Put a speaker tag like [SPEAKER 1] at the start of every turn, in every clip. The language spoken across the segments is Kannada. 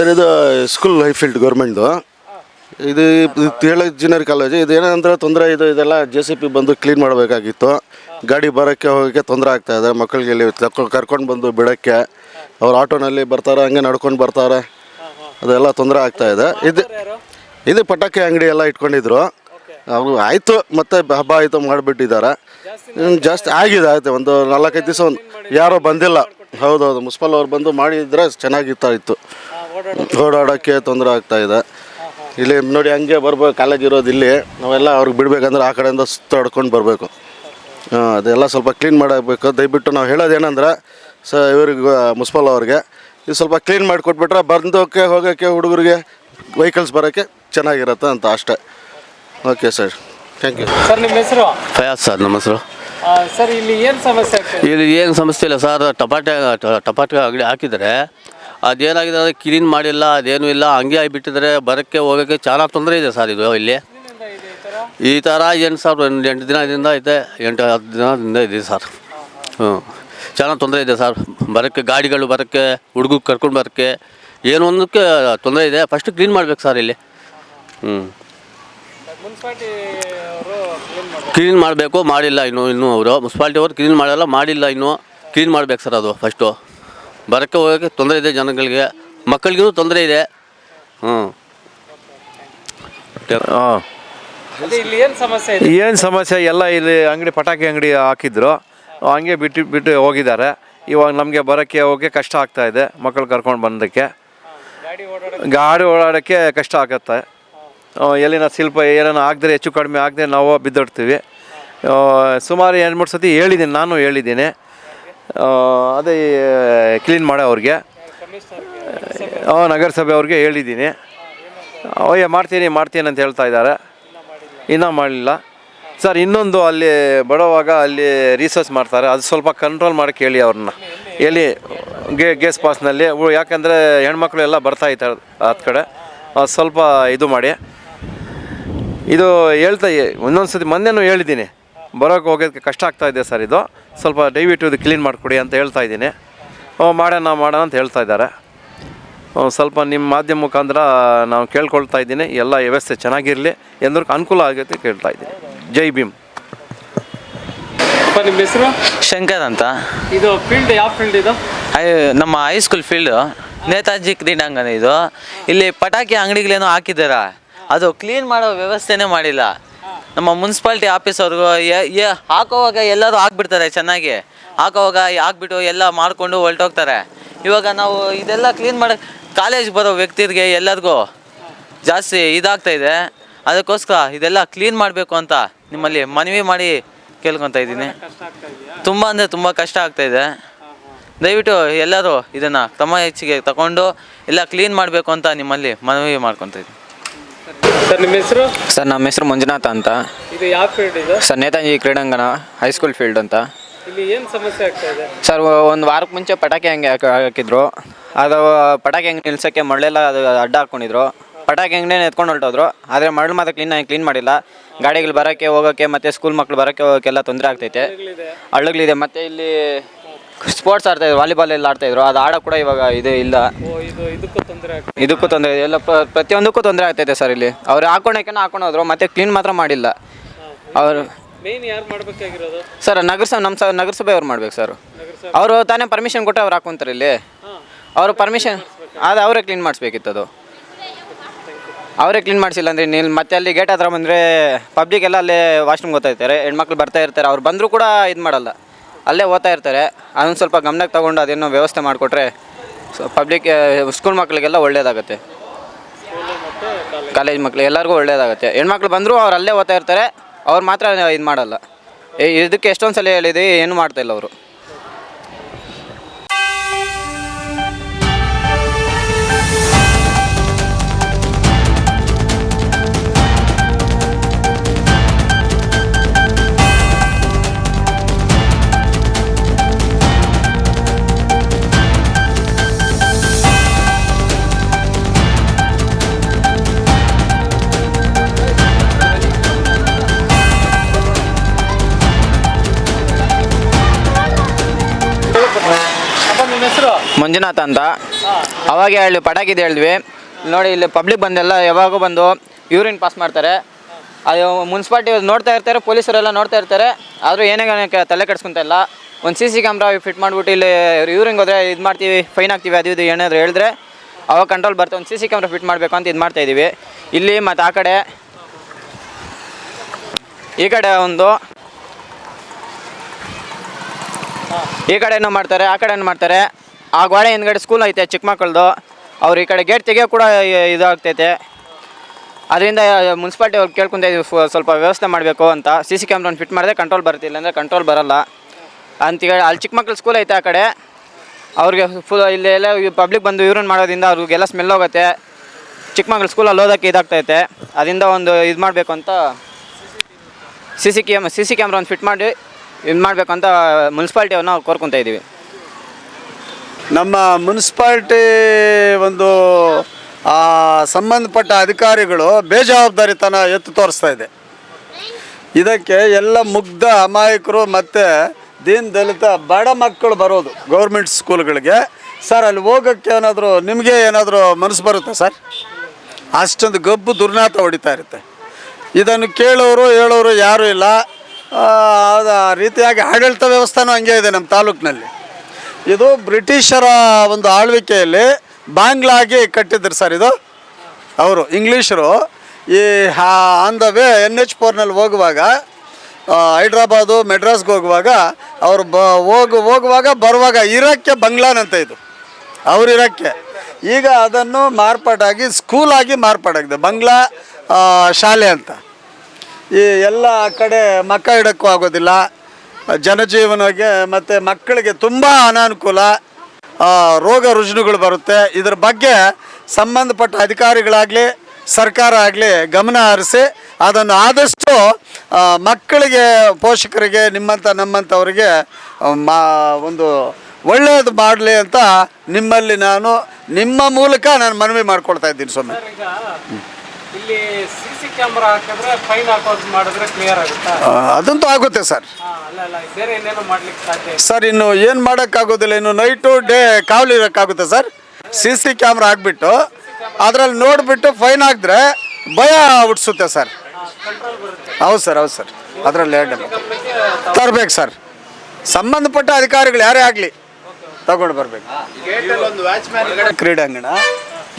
[SPEAKER 1] ಸರ್, ಇದು ಸ್ಕೂಲ್ ಹೈಫೀಲ್ಡ್ ಗೌರ್ಮೆಂಟ್ದು ಇದು ಹೇಳ ಇಂಜಿನಿಯರ್ ಕಾಲೇಜು ಇದು ಏನಂದ್ರೆ ತೊಂದರೆ ಇದು ಇದೆಲ್ಲ ಜೆ ಸಿ ಪಿ ಬಂದು ಕ್ಲೀನ್ ಮಾಡಬೇಕಾಗಿತ್ತು. ಗಾಡಿ ಬರೋಕ್ಕೆ ಹೋಗೋಕ್ಕೆ ತೊಂದರೆ ಆಗ್ತಾ ಇದೆ. ಮಕ್ಕಳಿಗೆ ಇಲ್ಲಿ ಕರ್ಕೊಂಡು ಬಂದು ಬಿಡೋಕ್ಕೆ ಅವ್ರು ಆಟೋನಲ್ಲಿ ಬರ್ತಾರೆ, ಹಂಗೆ ನಡ್ಕೊಂಡು ಬರ್ತಾರೆ. ಅದೆಲ್ಲ ತೊಂದರೆ ಆಗ್ತಾ ಇದೆ. ಇದು ಇದು ಪಟಾಕಿ ಅಂಗಡಿ ಎಲ್ಲ ಇಟ್ಕೊಂಡಿದ್ರು. ಅವರು ಆಯಿತು, ಮತ್ತೆ ಹಬ್ಬ ಆಯಿತು ಮಾಡಿಬಿಟ್ಟಿದ್ದಾರೆ. ಜಾಸ್ತಿ ಆಗಿದೆ, ಆಯ್ತು. ಒಂದು ನಾಲ್ಕೈದು ದಿವಸ ಒಂದು ಯಾರೋ ಬಂದಿಲ್ಲ. ಹೌದೌದು, ಮುನ್ಸಿಪಲ್ ಅವ್ರು ಬಂದು ಮಾಡಿದ್ರೆ ಚೆನ್ನಾಗಿತ್ತಾ ಇತ್ತು ಓಡಾಡೋಕ್ಕೆ ತೊಂದರೆ ಆಗ್ತಾ ಇದೆ. ಇಲ್ಲಿ ನೋಡಿ ಹಂಗೆ ಬರ್ಬೇಕು ಕಾಲೇಜ್ ಇರೋದು ಇಲ್ಲಿ. ನಾವೆಲ್ಲ ಅವ್ರಿಗೆ ಬಿಡ್ಬೇಕಂದ್ರೆ ಆ ಕಡೆಯಿಂದ ಸುತ್ತಾಡ್ಕೊಂಡು ಬರಬೇಕು. ಅದೆಲ್ಲ ಸ್ವಲ್ಪ ಕ್ಲೀನ್ ಮಾಡಬೇಕು. ದಯವಿಟ್ಟು ನಾವು ಹೇಳೋದೇನಂದ್ರೆ ಸ ಇವ್ರಿಗೆ ಮುನ್ಸಿಪಲ್ ಅವ್ರಿಗೆ ಇದು ಸ್ವಲ್ಪ ಕ್ಲೀನ್ ಮಾಡಿ ಕೊಟ್ಬಿಟ್ರೆ ಬಂದೋಕ್ಕೆ ಹೋಗೋಕ್ಕೆ ಹುಡುಗರಿಗೆ ವೆಹಿಕಲ್ಸ್ ಬರೋಕ್ಕೆ ಚೆನ್ನಾಗಿರತ್ತೆ ಅಂತ ಅಷ್ಟೇ. Okay sir thank you
[SPEAKER 2] sir ನಿಮ್ಮ ಹೆಸರು?
[SPEAKER 3] ಫಯಾಜ್ ಸರ್ ನಮ್ಮ ಹೆಸರು.
[SPEAKER 2] ಸರ್ ಇಲ್ಲಿ ಏನು ಸಮಸ್ಯೆ
[SPEAKER 3] ಇಲ್ಲಿ ಏನು ಸಮಸ್ಯೆ ಇಲ್ಲ ಸರ್. ಟಪಾಟೆ ಟಪಾಟೆ ಅಂಗಡಿ ಹಾಕಿದರೆ ಅದೇನಾಗಿದೆ ಅಂದರೆ ಕ್ಲೀನ್ ಮಾಡಿಲ್ಲ ಅದೇನೂ ಇಲ್ಲ ಹಂಗೆ ಆಗಿಬಿಟ್ಟಿದ್ರೆ ಬರೋಕ್ಕೆ ಹೋಗೋಕ್ಕೆ చాలా ತೊಂದರೆ ಇದೆ ಸರ್ ಇದು ಇಲ್ಲಿ ಈ ಥರ ಏನು ಸರ್ ಒಂದು ಎಂಟು ದಿನದಿಂದ ಐತೆ ಎಂಟು ಹತ್ತು ದಿನದಿಂದ ಇದೆ ಸರ್ ಹ್ಞೂ చాలా ತೊಂದರೆ ಇದೆ ಸರ್ ಬರೋಕ್ಕೆ ಗಾಡಿಗಳು ಬರೋಕ್ಕೆ ಹುಡುಗರು ಕರ್ಕೊಂಡು ಬರೋಕ್ಕೆ ಏನೋ ಒಂದಕ್ಕೆ ತೊಂದರೆ ಇದೆ ಫಸ್ಟ್ ಕ್ಲೀನ್ ಮಾಡ್ಬೇಕು ಸರ್ ಇಲ್ಲಿ ಹ್ಞೂ
[SPEAKER 2] ಮುನ್ಸಿಪಾಲ್ಟಿ ಅವರು ಏನು ಮಾಡ್ತಾರೆ
[SPEAKER 3] ಕ್ಲೀನ್ ಮಾಡಬೇಕು ಮಾಡಿಲ್ಲ ಇನ್ನು ಇನ್ನೂ ಅವರು ಮುನ್ಸಿಪಾಲ್ಟಿ ಅವರು ಕ್ಲೀನ್ ಮಾಡಲ್ಲ ಮಾಡಿಲ್ಲ ಇನ್ನು ಕ್ಲೀನ್ ಮಾಡ್ಬೇಕು ಸರ್ ಅದು ಫಸ್ಟು ಬರೋಕ್ಕೆ ಹೋಗೋಕ್ಕೆ ತೊಂದರೆ ಇದೆ ಜನಗಳಿಗೆ. ಮಕ್ಕಳಿಗೂ ತೊಂದರೆ ಇದೆ. ಹ್ಞೂ.
[SPEAKER 4] ಹಾಂ
[SPEAKER 2] ಅದೇ ಇಲ್ಲಿ ಏನು ಸಮಸ್ಯೆ ಇದೆ?
[SPEAKER 4] ಏನು ಸಮಸ್ಯೆ? ಎಲ್ಲ ಇಲ್ಲಿ ಅಂಗಡಿ ಪಟಾಕಿ ಅಂಗಡಿ ಹಾಕಿದ್ರು. ಹಂಗೆ ಬಿಟ್ಟು ಬಿಟ್ಟು ಹೋಗಿದ್ದಾರೆ. ಇವಾಗ ನಮಗೆ ಬರೋಕ್ಕೆ ಹೋಗೋಕ್ಕೆ ಕಷ್ಟ ಆಗ್ತಾ ಇದೆ ಮಕ್ಕಳು ಕರ್ಕೊಂಡು ಬಂದಕ್ಕೆ.
[SPEAKER 2] ಗಾಡಿ ಓಡಾಡ
[SPEAKER 4] ಗಾಡಿ ಓಡಾಡೋಕ್ಕೆ ಕಷ್ಟ ಆಗುತ್ತೆ. ಎಲ್ಲಿನ ಶಿಲ್ಪ ಏನಾನ ಆಗದ್ರೆ ಹೆಚ್ಚು ಕಡಿಮೆ ಆಗದೆ ನಾವು ಬಿದ್ದೋಡ್ತೀವಿ. ಸುಮಾರು ಎರಡು ಮೂರು ಸತಿ ಹೇಳಿದ್ದೀನಿ ನಾನು ಹೇಳಿದ್ದೀನಿ ಅದೇ ಕ್ಲೀನ್ ಮಾಡೋ ಅವ್ರಿಗೆ. ನಗರಸಭೆ ಅವ್ರಿಗೆ ಹೇಳಿದ್ದೀನಿ. ಅಯ್ಯ ಮಾಡ್ತೀನಿ ಮಾಡ್ತೀನಿ ಅಂತ ಹೇಳ್ತಾ ಇದ್ದಾರೆ. ಇನ್ನೂ ಮಾಡಲಿಲ್ಲ. ಸರ್, ಇನ್ನೊಂದು ಅಲ್ಲಿ ಬಡವಾಗ ಅಲ್ಲಿ ರಿಸರ್ಚ್ ಮಾಡ್ತಾರೆ. ಅದು ಸ್ವಲ್ಪ ಕಂಟ್ರೋಲ್ ಮಾಡಿ ಕೇಳಿ ಅವ್ರನ್ನ. ಎಲ್ಲಿ, ಗೇ ಗೇಸ್ ಪಾಸ್ನಲ್ಲಿ ಯಾಕಂದರೆ ಹೆಣ್ಮಕ್ಳು ಎಲ್ಲ ಬರ್ತಾ ಇದ್ದಾರೆ ಆದ ಕಡೆ. ಸ್ವಲ್ಪ ಇದು ಮಾಡಿ. ಇದು ಹೇಳ್ತಾ ಇನ್ನೊಂದು ಸತಿ ಮೊನ್ನೆನೂ ಹೇಳಿದ್ದೀನಿ. ಬರೋಕ್ಕೆ ಹೋಗೋದಕ್ಕೆ ಕಷ್ಟ ಆಗ್ತಾ ಇದೆ ಸರ್ ಇದು. ಸ್ವಲ್ಪ ದಯವಿಟ್ಟು ಇದು ಕ್ಲೀನ್ ಮಾಡಿಕೊಡಿ ಅಂತ ಹೇಳ್ತಾ ಇದ್ದೀನಿ. ಓ ಮಾಡೋಣ ಮಾಡೋಣ ಅಂತ ಹೇಳ್ತಾ ಇದ್ದಾರೆ. ಸ್ವಲ್ಪ ನಿಮ್ಮ ಮಾಧ್ಯಮ ಮುಖಾಂತರ ನಾವು ಕೇಳ್ಕೊಳ್ತಾ ಇದ್ದೀನಿ. ಎಲ್ಲ ವ್ಯವಸ್ಥೆ ಚೆನ್ನಾಗಿರಲಿ ಎಂದ್ರಿಗೆ ಅನುಕೂಲ ಆಗುತ್ತೆ ಕೇಳ್ತಾ ಇದ್ದೀನಿ. ಜೈ ಭೀಮ್.
[SPEAKER 2] ನಿಮ್ಮ ಹೆಸರು?
[SPEAKER 5] ಶಂಕರ್ ಅಂತ.
[SPEAKER 2] ಇದು ಫೀಲ್ಡ್ ಯಾವ ಫೀಲ್ಡ್ ಇದು?
[SPEAKER 5] ಐ- ನಮ್ಮ ಹೈಸ್ಕೂಲ್ ಫೀಲ್ಡು ನೇತಾಜಿ ಕ್ರೀಡಾಂಗಣ ಇದು. ಇಲ್ಲಿ ಪಟಾಕಿ ಅಂಗಡಿಗಳೇನೋ ಹಾಕಿದ್ದಾರ? ಅದು ಕ್ಲೀನ್ ಮಾಡೋ ವ್ಯವಸ್ಥೆನೇ ಮಾಡಿಲ್ಲ. ನಮ್ಮ ಮುನ್ಸಿಪಾಲ್ಟಿ ಆಫೀಸ್ ಅವ್ರಿಗೂ ಹಾಕೋವಾಗ ಎಲ್ಲರೂ ಹಾಕ್ಬಿಡ್ತಾರೆ ಚೆನ್ನಾಗಿ. ಹಾಕೋವಾಗ ಹಾಕ್ಬಿಟ್ಟು ಎಲ್ಲ ಮಾಡಿಕೊಂಡು ಹೊರಟೋಗ್ತಾರೆ. ಇವಾಗ ನಾವು ಇದೆಲ್ಲ ಕ್ಲೀನ್ ಮಾಡಿ ಕಾಲೇಜ್ ಬರೋ ವ್ಯಕ್ತಿಗೆ ಎಲ್ಲರಿಗೂ ಜಾಸ್ತಿ ಇದಾಗ್ತಾ ಇದೆ. ಅದಕ್ಕೋಸ್ಕರ ಇದೆಲ್ಲ ಕ್ಲೀನ್ ಮಾಡಬೇಕು ಅಂತ ನಿಮ್ಮಲ್ಲಿ ಮನವಿ ಮಾಡಿ ಕೇಳ್ಕೊತಾ ಇದ್ದೀನಿ. ತುಂಬ ಅಂದರೆ ತುಂಬ ಕಷ್ಟ ಆಗ್ತಾ ಇದೆ. ದಯವಿಟ್ಟು ಎಲ್ಲರೂ ಇದನ್ನು ತಮ್ಮ ಹೆಚ್ಚಿಗೆ ತಗೊಂಡು ಎಲ್ಲ ಕ್ಲೀನ್ ಮಾಡಬೇಕು ಅಂತ ನಿಮ್ಮಲ್ಲಿ ಮನವಿ ಮಾಡ್ಕೊತಾ ಇದ್ದೀನಿ.
[SPEAKER 2] ಸರ್ ನಿಮ್ಮ ಹೆಸರು?
[SPEAKER 6] ಸರ್ ನಮ್ಮ ಹೆಸರು ಮಂಜುನಾಥ ಅಂತ.
[SPEAKER 2] ಇದು ಯಾವ ಫೀಲ್ಡ್ ಇದು?
[SPEAKER 6] ಸರ್ ನೇತಾಜಿ ಕ್ರೀಡಾಂಗಣ ಹೈಸ್ಕೂಲ್ ಫೀಲ್ಡ್ ಅಂತ.
[SPEAKER 2] ಇಲ್ಲಿ ಏನು ಸಮಸ್ಯೆ ಆಗ್ತಾ ಇದೆ?
[SPEAKER 6] ಸರ್ ಒಂದು ವಾರಕ್ಕೆ ಮುಂಚೆ ಪಟಾಕಿ ಹೆಂಗೆ ಹಾಕ- ಹಾಕಿದ್ರು. ಅದು ಪಟಾಕಿ ಹೆಂಗೆ ನಿಲ್ಸೋಕ್ಕೆ ಮರಳೆಲ್ಲ ಅದು ಅಡ್ಡ ಹಾಕ್ಕೊಂಡಿದ್ರು ಪಟಾಕಿ ಹೆಂಗೇ ಎತ್ಕೊಂಡು ಹೊರಟೋದ್ರು. ಆದರೆ ಮರಳು ಮಾತ್ರ ಕ್ಲೀನ್ ಕ್ಲೀನ್ ಮಾಡಿಲ್ಲ. ಗಾಡಿಗಳು ಬರೋಕ್ಕೆ ಹೋಗೋಕ್ಕೆ ಮತ್ತು ಸ್ಕೂಲ್ ಮಕ್ಕಳು ಬರೋಕ್ಕೆ ಹೋಗೋಕ್ಕೆಲ್ಲ ತೊಂದರೆ ಆಗ್ತೈತೆ. ಹಳ್ಳಗಳಿದೆ. ಮತ್ತು ಇಲ್ಲಿ ಸ್ಪೋರ್ಟ್ಸ್ ಆಡ್ತಾಯಿದ್ರು ವಾಲಿಬಾಲ್ ಎಲ್ಲ ಆಡ್ತಾ ಇದ್ರು. ಅದು ಆಡೋ ಕೂಡ ಇವಾಗ ಇದು ಇಲ್ಲ.
[SPEAKER 2] ಇದು ಇದಕ್ಕೂ ತೊಂದರೆ ಆಗ್ತದೆ
[SPEAKER 6] ಇದಕ್ಕೂ ತೊಂದರೆ ಇದೆ ಎಲ್ಲ ಪ್ರ- ಪ್ರತಿಯೊಂದಕ್ಕೂ ತೊಂದರೆ ಆಗ್ತೈತೆ ಸರ್ ಇಲ್ಲಿ. ಅವ್ರು ಹಾಕೊಂಡಕ್ಕೆ ಹಾಕೊಂಡು ಹೋದ್ರು ಮತ್ತೆ ಕ್ಲೀನ್ ಮಾತ್ರ ಮಾಡಿಲ್ಲ. ಅವರು
[SPEAKER 2] ಮೇನ್ ಯಾರು ಮಾಡ್ಬೇಕಾಗಿರೋದು?
[SPEAKER 6] ಸರ್ ನಗರಸಭೆ ನಮ್ಮ ಸ ನಗರಸಭೆ ಅವ್ರು ಮಾಡ್ಬೇಕು ಸರ್. ಅವರು ತಾನೇ ಪರ್ಮಿಷನ್ ಕೊಟ್ಟು ಅವ್ರು ಹಾಕೊಂತಾರೆ ಇಲ್ಲಿ. ಅವರು ಪರ್ಮಿಷನ್ ಅದು ಅವರೇ ಕ್ಲೀನ್ ಮಾಡಿಸ್ಬೇಕಿತ್ತು ಅದು. ಅವರೇ ಕ್ಲೀನ್ ಮಾಡಿಸಿಲ್ಲ ಅಂದರೆ ನೀವು ಮತ್ತೆ ಅಲ್ಲಿ ಗೇಟ್ ಹತ್ರ ಬಂದರೆ ಪಬ್ಲಿಕ್ ಎಲ್ಲ ಅಲ್ಲೇ ವಾಶ್ರೂಮ್ ಗೊತ್ತಾಯ್ತಾರೆ. ಹೆಣ್ಮಕ್ಳು ಬರ್ತಾ ಇರ್ತಾರೆ. ಅವ್ರು ಬಂದರೂ ಕೂಡ ಇದು ಮಾಡಲ್ಲ. ಅಲ್ಲೇ ಓದ್ತಾ ಇರ್ತಾರೆ. ಅದನ್ನು ಸ್ವಲ್ಪ ಗಮನಕ್ಕೆ ತಗೊಂಡು ಅದೇನೋ ವ್ಯವಸ್ಥೆ ಮಾಡಿಕೊಟ್ರೆ ಪಬ್ಲಿಕ್ ಸ್ಕೂಲ್ ಮಕ್ಕಳಿಗೆಲ್ಲ ಒಳ್ಳೇದಾಗುತ್ತೆ. ಕಾಲೇಜ್ ಮಕ್ಳು ಎಲ್ಲರಿಗೂ ಒಳ್ಳೇದಾಗುತ್ತೆ. ಹೆಣ್ಮಕ್ಳು ಬಂದರೂ ಅವ್ರು ಅಲ್ಲೇ ಓದ್ತಾ ಇರ್ತಾರೆ. ಅವ್ರು ಮಾತ್ರ ಇದು ಮಾಡಲ್ಲ. ಇದಕ್ಕೆ ಎಷ್ಟೊಂದು ಸಲ ಹೇಳಿದೆ? ಏನು ಮಾಡ್ತಾ ಇಲ್ಲ ಅವರು. ಮಂಜುನಾಥ ಅಂತ. ಅವಾಗ ಹೇಳಿ ಪಟಾಕಿದ್ದು ಹೇಳಿದ್ವಿ. ನೋಡಿ, ಇಲ್ಲಿ ಪಬ್ಲಿಕ್ ಬಂದೆಲ್ಲ ಯಾವಾಗೂ ಬಂದು ಯೂರಿನ್ ಪಾಸ್ ಮಾಡ್ತಾರೆ. ಅದು ಮುನ್ಸಿಪಾಲ್ಟಿ ನೋಡ್ತಾ ಇರ್ತಾರೆ, ಪೊಲೀಸರೆಲ್ಲ ನೋಡ್ತಾ ಇರ್ತಾರೆ. ಆದರೂ ಏನೇ ತಲೆ ಕೆಡ್ಸ್ಕೊಂತ ಇಲ್ಲ. ಒಂದು ಸಿ ಸಿ ಕ್ಯಾಮ್ರಾ ಫಿಟ್ ಮಾಡಿಬಿಟ್ಟು ಇಲ್ಲಿ ಯೂರಿಂಗ್ ಹೋದ್ರೆ ಇದು ಮಾಡ್ತೀವಿ ಫೈನ್ ಹಾಕ್ತೀವಿ ಅದು ಇದು ಏನಾದರೂ ಹೇಳಿದ್ರೆ ಅವಾಗ ಕಂಟ್ರೋಲ್ ಬರುತ್ತೆ. ಒಂದು ಸಿ ಸಿ ಕ್ಯಾಮ್ರಾ ಫಿಟ್ ಮಾಡಬೇಕು ಅಂತ ಇದು ಮಾಡ್ತಾ ಇದ್ದೀವಿ ಇಲ್ಲಿ ಮತ್ತು ಆ ಕಡೆ, ಈ ಕಡೆ ಒಂದು, ಈ ಕಡೆನೂ ಮಾಡ್ತಾರೆ, ಆ ಕಡೆನೂ ಮಾಡ್ತಾರೆ. ಆ ಗೋಡೆ ಹಿಂದ್ಗಡೆ ಸ್ಕೂಲ್ ಐತೆ ಚಿಕ್ಕ ಮಕ್ಕಳದು. ಅವ್ರು ಈ ಕಡೆ ಗೇಟ್ ತೆಗಿಯೋ ಕೂಡ ಇದಾಗ್ತೈತೆ. ಅದರಿಂದ ಮುನ್ಸಿಪಾಲ್ಟಿ ಅವ್ರು ಕೇಳ್ಕೊಂತ ಸ್ವಲ್ಪ ವ್ಯವಸ್ಥೆ ಮಾಡಬೇಕು ಅಂತ. ಸಿ ಸಿ ಕ್ಯಾಮ್ರಾನ ಫಿಟ್ ಮಾಡಿದೆ ಕಂಟ್ರೋಲ್ ಬರ್ತಿಲ್ಲ ಅಂದರೆ ಕಂಟ್ರೋಲ್ ಬರಲ್ಲ. ಅಂತೇಳಿ ಅಲ್ಲಿ ಚಿಕ್ಕ ಮಕ್ಳು ಸ್ಕೂಲ್ ಐತೆ ಆ ಕಡೆ. ಅವ್ರಿಗೆ ಫುಲ್ ಇಲ್ಲಿ ಎಲ್ಲ ಪಬ್ಲಿಕ್ ಬಂದು ಯೂರಿನ್ ಮಾಡೋದ್ರಿಂದ ಅವ್ರಿಗೆಲ್ಲ ಸ್ಮೆಲ್ ಹೋಗುತ್ತೆ. ಚಿಕ್ಕ ಮಕ್ಳು ಸ್ಕೂಲಲ್ಲಿ ಓದೋಕ್ಕೆ ಇದಾಗ್ತೈತೆ. ಅದರಿಂದ ಒಂದು ಇದು ಮಾಡಬೇಕು ಅಂತ C C cam C C camera ಒಂದು ಫಿಟ್ ಮಾಡಿ ಇದು ಮಾಡಬೇಕು ಅಂತ ಮುನ್ಸಿಪಾಲ್ಟಿಯವ್ರನ್ನ ಕೋರ್ಕೊತಾ ಇದ್ದೀವಿ.
[SPEAKER 7] ನಮ್ಮ ಮುನ್ಸಿಪಾಲ್ಟಿ ಒಂದು ಸಂಬಂಧಪಟ್ಟ ಅಧಿಕಾರಿಗಳು ಬೇಜವಾಬ್ದಾರಿತನ ಎತ್ತು ತೋರಿಸ್ತಾ ಇದೆ. ಇದಕ್ಕೆ ಎಲ್ಲ ಮುಗ್ಧ ಅಮಾಯಕರು ಮತ್ತು ದೀನ್ ದಲಿತ ಬಡ ಮಕ್ಕಳು ಬರೋದು ಗೌರ್ಮೆಂಟ್ ಸ್ಕೂಲ್ಗಳಿಗೆ. ಸರ್, ಅಲ್ಲಿ ಹೋಗೋಕ್ಕೆ ಏನಾದರೂ, ನಿಮಗೆ ಏನಾದರೂ ಮನಸ್ಸು ಬರುತ್ತಾ ಸರ್? ಅಷ್ಟೊಂದು ಗಬ್ಬು ದುರ್ನಾತ ಹೊಡಿತಾ ಇರುತ್ತೆ. ಇದನ್ನು ಕೇಳೋರು, ಹೇಳೋರು ಯಾರೂ ಇಲ್ಲ. ಆ ರೀತಿಯಾಗಿ ಆಡಳಿತ ವ್ಯವಸ್ಥೆನೂ ಹಂಗೆ ಇದೆ ನಮ್ಮ ತಾಲೂಕಿನಲ್ಲಿ. ಇದು ಬ್ರಿಟಿಷರ ಒಂದು ಆಳ್ವಿಕೆಯಲ್ಲಿ ಬಾಂಗ್ಲಾಗೆ ಕಟ್ಟಿದ್ರು ಸರ್ ಇದು. ಅವರು, ಇಂಗ್ಲೀಷರು. ಈ on the way N H ಫೋರ್ನಲ್ಲಿ ಹೋಗುವಾಗ ಹೈದ್ರಾಬಾದು ಮೆಡ್ರಾಸ್ಗೆ ಹೋಗುವಾಗ, ಅವರು ಬ, ಹೋಗು, ಹೋಗುವಾಗ ಬರುವಾಗ ಇರಕ್ಕೆ ಬಂಗ್ಲಾನಂತ ಇದು. ಅವ್ರು ಇರಕ್ಕೆ ಈಗ ಅದನ್ನು ಮಾರ್ಪಾಟಾಗಿ ಸ್ಕೂಲಾಗಿ ಮಾರ್ಪಾಡಾಗಿದೆ. ಬಂಗ್ಲಾ ಶಾಲೆ ಅಂತ. ಈ ಎಲ್ಲ ಕಡೆ ಮಕ್ಕ ಇಡೋಕ್ಕೂ ಆಗೋದಿಲ್ಲ. ಜನಜೀವನಕ್ಕೆ ಮತ್ತು ಮಕ್ಕಳಿಗೆ ತುಂಬ ಅನಾನುಕೂಲ ರೋಗ ರುಜಿನಗಳು ಬರುತ್ತೆ. ಇದ್ರ ಬಗ್ಗೆ ಸಂಬಂಧಪಟ್ಟ ಅಧಿಕಾರಿಗಳಾಗಲಿ, ಸರ್ಕಾರ ಆಗಲಿ ಗಮನ ಹರಿಸಿ ಅದನ್ನು ಆದಷ್ಟು ಮಕ್ಕಳಿಗೆ, ಪೋಷಕರಿಗೆ ನಿಮ್ಮಂಥ ನಮ್ಮಂಥವ್ರಿಗೆ ಮಾ, ಒಂದು ಒಳ್ಳೆಯದು ಮಾಡಲಿ ಅಂತ ನಿಮ್ಮಲ್ಲಿ ನಾನು ನಿಮ್ಮ ಮೂಲಕ ನಾನು ಮನವಿ ಮಾಡ್ಕೊಳ್ತಾ ಇದ್ದೀನಿ ಸ್ವಾಮಿ.
[SPEAKER 2] ಕ್ಯಾಮ್ರಾ ಹಾಕಿದ್ರೆ ಫೈನ್ ಹಾಕೋದು ಮಾಡಿದ್ರೆ ಕ್ಲಿಯರ್ ಆಗುತ್ತಾ?
[SPEAKER 7] ಅದಂತೂ ಆಗುತ್ತೆ ಸರ್.
[SPEAKER 2] ಅಲ್ಲ ಅಲ್ಲ ಬೇರೆ ಇನ್ನೇನು ಮಾಡ್ಲಿಕ್ಕೆ ಸಾಧ್ಯ
[SPEAKER 7] ಸರ್ ಇನ್ನು ಏನು ಮಾಡೋಕ್ಕಾಗೋದಿಲ್ಲ ಇನ್ನು ನೈಟು ಡೇ ಕಾವಲು ಇರೋಕ್ಕಾಗುತ್ತೆ ಸರ್. ಸಿ ಸಿ ಕ್ಯಾಮ್ರಾ ಹಾಕ್ಬಿಟ್ಟು ಅದರಲ್ಲಿ ನೋಡಿಬಿಟ್ಟು ಫೈನ್ ಹಾಕಿದ್ರೆ ಭಯ ಹುಟ್ಟಿಸುತ್ತೆ ಸರ್. ಹೌದು ಸರ್ ಹೌದು ಸರ್. ಅದರಲ್ಲಿ ಎರಡು ತರಬೇಕು ಸರ್. ಸಂಬಂಧಪಟ್ಟ ಅಧಿಕಾರಿಗಳು ಯಾರೇ ಆಗಲಿ ತಗೊಂಡು ಬರಬೇಕು. ಕ್ರೀಡಾಂಗಣ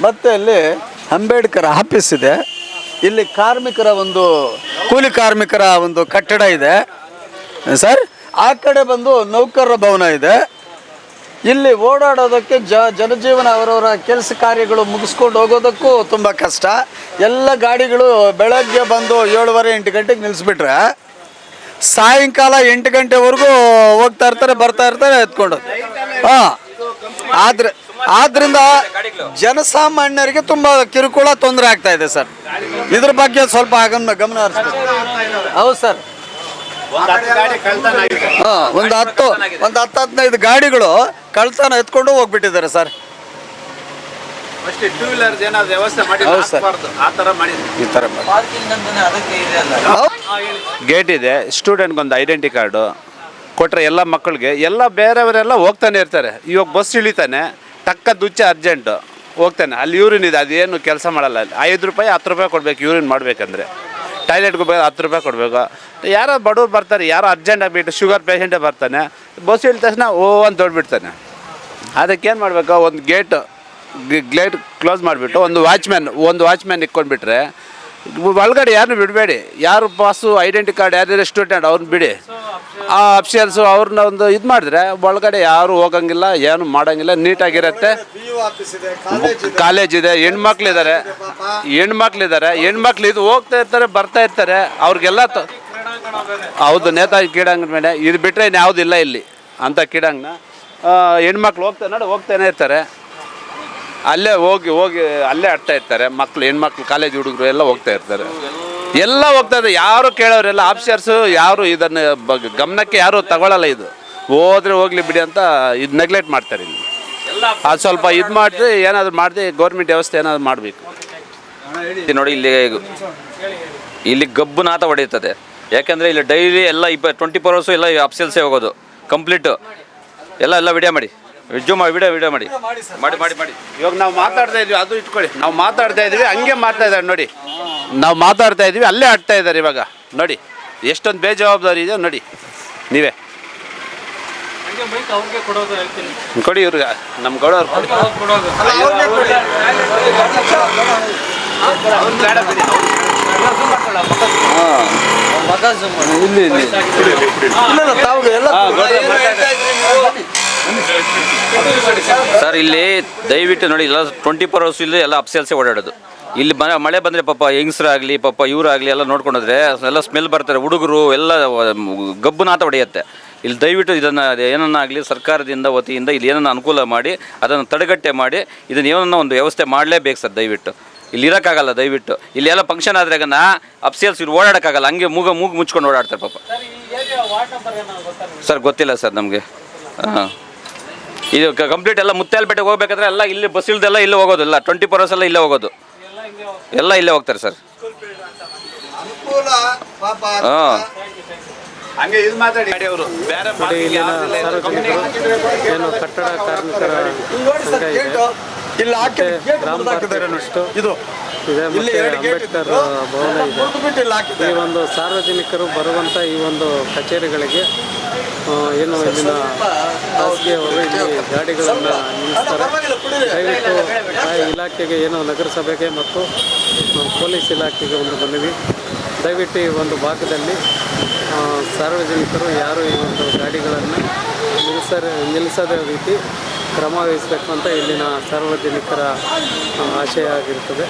[SPEAKER 7] ಮತ್ತೆ ಅಲ್ಲಿ ಅಂಬೇಡ್ಕರ್ ಆಫೀಸ್ ಇದೆ. ಇಲ್ಲಿ ಕಾರ್ಮಿಕರ ಒಂದು ಕೂಲಿ ಕಾರ್ಮಿಕರ ಒಂದು ಕಟ್ಟಡ ಇದೆ. ಸರ್? ಆ ಕಡೆ ಬಂದು ನೌಕರರ ಭವನ ಇದೆ. ಇಲ್ಲಿ ಓಡಾಡೋದಕ್ಕೆ ಜ ಜನಜೀವನ ಅವರವರ ಕೆಲಸ ಕಾರ್ಯಗಳು ಮುಗಿಸ್ಕೊಂಡು ಹೋಗೋದಕ್ಕೂ ತುಂಬ ಕಷ್ಟ. ಎಲ್ಲ ಗಾಡಿಗಳು ಬೆಳಗ್ಗೆ ಬಂದು ಏಳುವರೆ ಎಂಟು ಗಂಟೆಗೆ ನಿಲ್ಲಿಸ್ಬಿಟ್ರೆ ಸಾಯಂಕಾಲ ಎಂಟು ಗಂಟೆವರೆಗೂ ಹೋಗ್ತಾ ಇರ್ತಾರೆ ಬರ್ತಾ ಇರ್ತಾರೆ ಎತ್ಕೊಂಡು ಹಾಂ. ಆದ್ರೆ ಆದ್ರಿಂದ ಜನಸಾಮಾನ್ಯರಿಗೆ ತುಂಬ ಕಿರುಕುಳ ತೊಂದರೆ ಆಗ್ತಾ ಇದೆ ಸರ್. ಇದ್ರ ಬಗ್ಗೆ ಸ್ವಲ್ಪ ಗಮನ ಗಮನ ಹರಿಸ್ಬೇಕು. ಹೌದು ಸರ್. ಹಾ, ಒಂದು ಹತ್ತು ಒಂದು ಹತ್ತು ಹದಿನೈದು ಗಾಡಿಗಳು ಕಳ್ತನ ಎತ್ಕೊಂಡು ಹೋಗ್ಬಿಟ್ಟಿದ್ದಾರೆ ಸರ್. ಹೌದು ಸರ್.
[SPEAKER 8] ಆ ಥರ ಮಾಡಿ.
[SPEAKER 7] ಈ ಥರ ಮಾಡಿ.
[SPEAKER 5] ಅದಕ್ಕೆ ಇದೆ ಅಲ್ಲ.
[SPEAKER 8] ಗೇಟ್ ಇದೆ. ಸ್ಟೂಡೆಂಟ್ ಒಂದು ಐಡೆಂಟಿ ಕಾರ್ಡು ಕೊಟ್ಟರೆ ಎಲ್ಲ ಮಕ್ಕಳಿಗೆ ಎಲ್ಲ ಬೇರೆಯವರೆಲ್ಲ ಹೋಗ್ತಾನೆ ಇರ್ತಾರೆ. ಇವಾಗ ಬಸ್ ಇಳಿತಾನೆ. ಟಕ್ಕ ದುಚ್ಚ ಅರ್ಜೆಂಟು ಹೋಗ್ತಾನೆ. ಅಲ್ಲಿ ಯೂರಿನ್ ಇದೆ, ಅದೇನು ಕೆಲಸ ಮಾಡಲ್ಲ. ಅಲ್ಲಿ ಐದು ರೂಪಾಯಿ, ಹತ್ತು ರೂಪಾಯಿ ಕೊಡ್ಬೇಕು ಯೂರಿನ್ ಮಾಡಬೇಕಂದ್ರೆ. ಟಾಯ್ಲೆಟ್ಗೆ ಹೋಗ್ಬೇಕು ಹತ್ತು ರೂಪಾಯಿ ಕೊಡಬೇಕು. ಯಾರೋ ಬಡವ್ರು ಬರ್ತಾರೆ, ಯಾರೋ ಅರ್ಜೆಂಟ್ ಆಗಿಬಿಟ್ಟು ಶುಗರ್ ಪೇಷೆಂಟೇ ಬರ್ತಾನೆ, ಬಸ್ ಇಳಿದ ತಕ್ಷಣ ಓ ಅಂತ ದೊಡ್ಬಿಡ್ತಾನೆ ಅದಕ್ಕೇನು ಮಾಡಬೇಕು, ಒಂದು ಗೇಟ್ ಗ್ಲೇಟ್ ಕ್ಲೋಸ್ ಮಾಡಿಬಿಟ್ಟು, ಒಂದು ವಾಚ್ಮ್ಯಾನ್ ಒಂದು ವಾಚ್ಮ್ಯಾನ್ ಇಕ್ಕೊಂಡ್ಬಿಟ್ರೆ ಒಳಗಡೆ ಯಾರನ್ನೂ ಬಿಡಬೇಡಿ. ಯಾರು ಪಾಸು ಐಡೆಂಟಿ ಕಾರ್ಡ್ ಯಾರ್ಯಾರು ಸ್ಟೂಡೆಂಟ್ ಅವ್ರನ್ನ ಬಿಡಿ. ಆ ಅಫಿಷಿಯಲ್ಸ್ ಅವ್ರನ್ನ ಒಂದು ಇದು ಮಾಡಿದ್ರೆ ಒಳಗಡೆ ಯಾರು ಹೋಗಂಗಿಲ್ಲ, ಏನು ಮಾಡೋಂಗಿಲ್ಲ, ನೀಟಾಗಿರುತ್ತೆ. ಕಾಲೇಜ್ ಇದೆ ಹೆಣ್ಮಕ್ಳಿದ್ದಾರೆ ಹೆಣ್ಮಕ್ಳಿದ್ದಾರೆ ಹೆಣ್ಮಕ್ಳು ಇದು ಹೋಗ್ತಾ ಇರ್ತಾರೆ, ಬರ್ತಾ ಇರ್ತಾರೆ. ಅವ್ರಿಗೆಲ್ಲ ಹೌದು, ನೇತಾಜಿ ಕ್ರೀಡಾಂಗಣ ಮೇಲೆ. ಇದು ಬಿಟ್ಟರೆ ಇನ್ಯಾವುದಿಲ್ಲ ಇಲ್ಲಿ ಅಂಥ ಕ್ರೀಡಾಂಗಣ. ಹೆಣ್ಮಕ್ಳು ಹೋಗ್ತಾ ನೋಡಿ, ಹೋಗ್ತಾನೆ ಇರ್ತಾರೆ. ಅಲ್ಲೇ ಹೋಗಿ ಹೋಗಿ ಅಲ್ಲೇ ಆಡ್ತಾ ಇರ್ತಾರೆ. ಮಕ್ಕಳು ಹೆಣ್ಮಕ್ಳು, ಕಾಲೇಜ್ ಹುಡುಗರು ಎಲ್ಲ ಹೋಗ್ತಾ ಇರ್ತಾರೆ. ಎಲ್ಲ ಹೋಗ್ತಾ ಇದೆ. ಯಾರು ಕೇಳೋರೆಲ್ಲ ಆಫೀಸರ್ಸು ಯಾರು ಇದನ್ನು ಗಮನಕ್ಕೆ ಯಾರು ತಗೊಳ್ಳಲ್ಲ ಇದು. ಹೋದ್ರೆ ಹೋಗ್ಲಿ ಬಿಡಿ ಅಂತ ಇದು ನೆಗ್ಲೆಕ್ಟ್ ಮಾಡ್ತಾರೆ ಇಲ್ಲಿ. ಅದು ಸ್ವಲ್ಪ ಇದು ಮಾಡಿದ್ರೆ ಏನಾದರೂ ಮಾಡಿದೆ ಗೌರ್ಮೆಂಟ್ ವ್ಯವಸ್ಥೆ ಏನಾದರೂ ಮಾಡಬೇಕು.
[SPEAKER 9] ನೋಡಿ ಇಲ್ಲಿ ಇಲ್ಲಿ ಗಬ್ಬು ನಾತ ಹೊಡೆಯುತ್ತದೆ. ಯಾಕೆಂದರೆ ಇಲ್ಲಿ ಡೈಲಿ ಎಲ್ಲ ಇಪ್ಪ ಟ್ವೆಂಟಿ ಫೋರ್ ಅವರ್ಸು ಎಲ್ಲ ಅಪ್ಸೆಲ್ಸೇ ಹೋಗೋದು. ಕಂಪ್ಲೀಟು ಎಲ್ಲ ಎಲ್ಲ ವಿಡಿಯೋ ಮಾಡಿ. ಜೂಮ್ ಮಾಡಿ ವಿಡಿಯೋ ವಿಡಿಯೋ ಮಾಡಿ. ಮಾಡಿ ಮಾಡಿ ಮಾಡಿ
[SPEAKER 8] ಇವಾಗ ನಾವು ಮಾತಾಡ್ತಾ ಇದ್ವಿ ಅದು ಇಟ್ಕೊಳ್ಳಿ. ನಾವು ಮಾತಾಡ್ತಾ ಇದೀವಿ ಹಂಗೆ ಮಾಡ್ತಾ ಇದ್ದಾರೆ ನೋಡಿ. ನಾವು ಮಾತಾಡ್ತಾ ಇದೀವಿ ಅಲ್ಲೇ ಆಡ್ತಾ ಇದ್ದಾರೆ ಇವಾಗ ನೋಡಿ. ಎಷ್ಟೊಂದು ಬೇಜವಾಬ್ದಾರಿ ಇದೆ ನೋಡಿ. ನೀವೇ.
[SPEAKER 2] ಹಂಗೆ ಮೈಕ್ ಅವ್ರಿಗೆ ಕೊಡೋದು ಹೇಳ್ತೀನಿ.
[SPEAKER 8] ಕೊಡಿ ಇವ್ರಿಗೆ ನಮ್ಮ ಗೌಡವ್ರು ಇಲ್ಲಿ
[SPEAKER 2] ಇಲ್ಲಿ ಕೊಡೋದು
[SPEAKER 9] ಸರ್ ಇಲ್ಲಿ ದಯವಿಟ್ಟು ನೋಡಿ ಎಲ್ಲ ಟ್ವೆಂಟಿ ಫೋರ್ ಅವರ್ಸ್ ಇಲ್ಲಿ ಎಲ್ಲ ಅಪ್ಸೆಲ್ಸೆ ಓಡಾಡೋದು. ಇಲ್ಲಿ ಮನೆ ಮಳೆ ಬಂದರೆ ಪಾಪ ಹೆಂಗಸರಾಗಲಿ ಪಾಪ ಇವರಾಗಲಿ ಎಲ್ಲ ನೋಡ್ಕೊಂಡೋದ್ರೆ ಎಲ್ಲ ಸ್ಮೆಲ್ ಬರ್ತಾರೆ ಹುಡುಗರು ಎಲ್ಲ ಗಬ್ಬು ನಾತ ಹೊಡೆಯುತ್ತೆ. ಇಲ್ಲಿ ದಯವಿಟ್ಟು ಇದನ್ನು ಏನನ್ನಾಗಲಿ ಸರ್ಕಾರದಿಂದ ವತಿಯಿಂದ ಇಲ್ಲಿ ಏನನ್ನ ಅನುಕೂಲ ಮಾಡಿ ಅದನ್ನು ತಡೆಗಟ್ಟೆ ಮಾಡಿ ಇದನ್ನು ಏನನ್ನ ಒಂದು ವ್ಯವಸ್ಥೆ ಮಾಡಲೇಬೇಕು ಸರ್ ದಯವಿಟ್ಟು. ಇಲ್ಲಿ ಇರೋಕ್ಕಾಗಲ್ಲ ದಯವಿಟ್ಟು. ಇಲ್ಲಿ ಎಲ್ಲ ಫಂಕ್ಷನ್ ಆದ್ರಾಗ ನಾ ಅಪ್ಸೇಲ್ಸ್ ಇಲ್ಲಿ ಓಡಾಡೋಕ್ಕಾಗಲ್ಲ ಹಂಗೆ ಮೂಗ ಮೂಗು ಮುಚ್ಕೊಂಡು ಓಡಾಡ್ತಾರೆ ಪಾಪ.
[SPEAKER 2] ಸರ್
[SPEAKER 9] ಗೊತ್ತಿಲ್ಲ ಸರ್ ನಮಗೆ. ಹಾಂ. ಇದು ಕಂಪ್ಲೀಟ್ ಎಲ್ಲ ಮುತ್ಯಾಲಪೇಟೆಗೆ ಹೋಗ್ಬೇಕಾದ್ರೆ ಎಲ್ಲ ಇಲ್ಲಿ ಬಸ್ ಇಲ್ದೆಲ್ಲ ಇಲ್ಲೇ ಹೋಗೋದು. ಎಲ್ಲ ಟ್ವೆಂಟಿ ಫೋರ್ ಅವರ್ಸ್ ಎಲ್ಲ ಇಲ್ಲೇ ಹೋಗೋದು.
[SPEAKER 2] ಎಲ್ಲ
[SPEAKER 9] ಇಲ್ಲೇ ಹೋಗ್ತಾರೆ ಸರ್. ಹಾಂ.
[SPEAKER 8] ಹಂಗೆ ಇದು ಮಾತಾಡಿ. ಅವರು. ಬೇರೆ ಮಾತಿಗೆ ಯಾವ್ದಿಲ್ಲ ಇದು.
[SPEAKER 2] ಏನು ಕಟ್ಟಡ ಕಾರ್ಮಿಕರ
[SPEAKER 7] ಇಲ್ಲಿ ಹಾಕಿ ಗೇಟ್ ಹಾಕಿದ್ದಾರೆ ಇದು.
[SPEAKER 2] ಇದೆ
[SPEAKER 7] ಇಲ್ಲಿ ಎರಡು ಗೇಟ್
[SPEAKER 2] ಅಂಬೇಡ್ಕರ್ ಭವನ ಇದೆ. ಈ ಒಂದು ಸಾರ್ವಜನಿಕರು ಬರುವಂಥ ಈ ಒಂದು ಕಚೇರಿಗಳಿಗೆ ಏನು ಇಲ್ಲಿನ ಖಾಸಗಿಯವರು ಇಲ್ಲಿ ಗಾಡಿಗಳನ್ನು ನಿಲ್ಲಿಸ್ತಾರೆ. ದಯವಿಟ್ಟು ಆ ಇಲಾಖೆಗೆ ಏನು ನಗರಸಭೆಗೆ ಮತ್ತು ಪೊಲೀಸ್ ಇಲಾಖೆಗೆ ಒಂದು ಮನವಿ. ದಯವಿಟ್ಟು ಈ ಒಂದು ಭಾಗದಲ್ಲಿ ಸಾರ್ವಜನಿಕರು ಯಾರು ಈ ಒಂದು ಗಾಡಿಗಳನ್ನು ನಿಲ್ಲಿಸ ನಿಲ್ಲಿಸದ ರೀತಿ ಕ್ರಮ ವಹಿಸಬೇಕು ಅಂತ ಇಲ್ಲಿನ ಸಾರ್ವಜನಿಕರ ಆಶಯ ಆಗಿರ್ತದೆ.